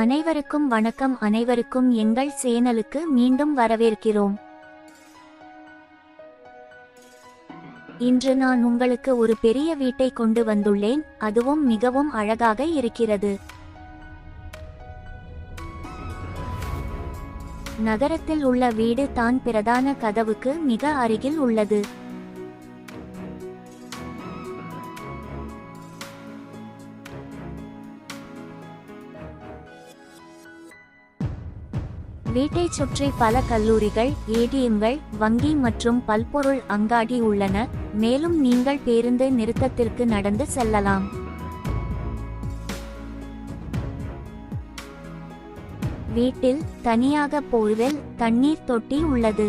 அனைவருக்கும் வணக்கம். அனைவருக்கும் எங்கள் சேனலுக்கு மீண்டும் வரவேற்கிறோம். இன்று நான் உங்களுக்கு ஒரு பெரிய வீட்டை கொண்டு வந்துள்ளேன். அதுவும் மிகவும் அழகாக இருக்கிறது. நகரத்தில் உள்ள வீடு தான் பிரதான கதவுக்கு மிக அருகில் உள்ளது. வீட்டைச் சுற்றி பல கல்லூரிகள் ஏடிஎம்கள் வங்கி மற்றும் பல்பொருள் அங்காடி உள்ளன. மேலும் நீங்கள் பேருந்து நிறுத்தத்திற்கு நடந்து செல்லலாம். வீட்டில் தனியாக போர்வெல் தண்ணீர் தொட்டி உள்ளது.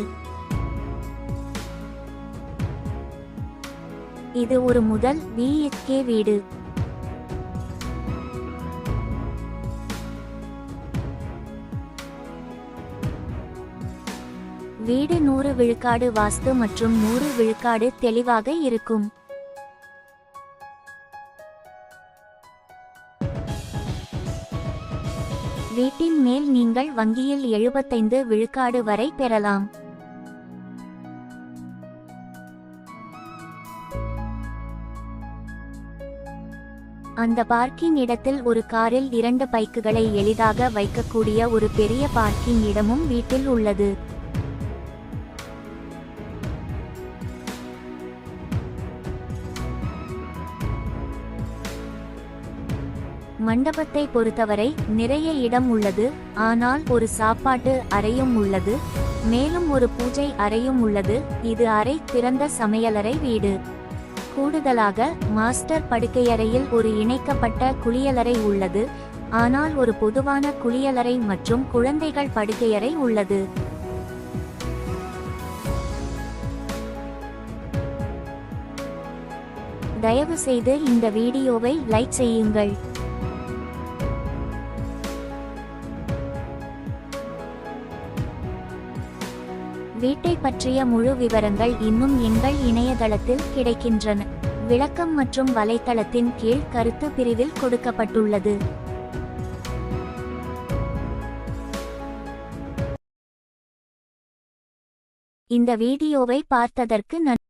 இது ஒரு முதல் விஎஸ்கே வீடு. வீடு நூறு விழுக்காடு வாஸ்து மற்றும் நூறு விழுக்காடு தெளிவாக இருக்கும். வீட்டின் மேல் நீங்கள் வங்கியில் எழுபத்தைந்து விழுக்காடு வரை பெறலாம். அந்த பார்க்கிங் இடத்தில் ஒரு காரில் இரண்டு பைக்குகளை எளிதாக வைக்கக்கூடிய ஒரு பெரிய பார்க்கிங் இடமும் வீட்டில் உள்ளது. மண்டபத்தை பொறுத்தவரை நிறைய இடம் உள்ளது ஆனால் ஒரு சாப்பாட்டு அறையும் உள்ளது மேலும் ஒரு பூஜை அறையும் உள்ளது. இது அறை திறந்த சமையலறை வீடு. கூடுதலாக மாஸ்டர் படுக்கையறையில் ஒரு இணைக்கப்பட்ட குளியலறை உள்ளது ஆனால் ஒரு பொதுவான குளியலறை மற்றும் குழந்தைகள் படுக்கையறை உள்ளது. தயவு செய்து இந்த வீடியோவை லைக் செய்யுங்கள். வீட்டை பற்றிய முழு விவரங்கள் இன்னும் எங்கள் இணையதளத்தில் கிடைக்கின்றன. விளக்கம் மற்றும் வலைத்தளத்தின் கீழ் கருத்து பிரிவில் கொடுக்கப்பட்டுள்ளது. இந்த வீடியோவை பார்த்ததற்கு நன்றி.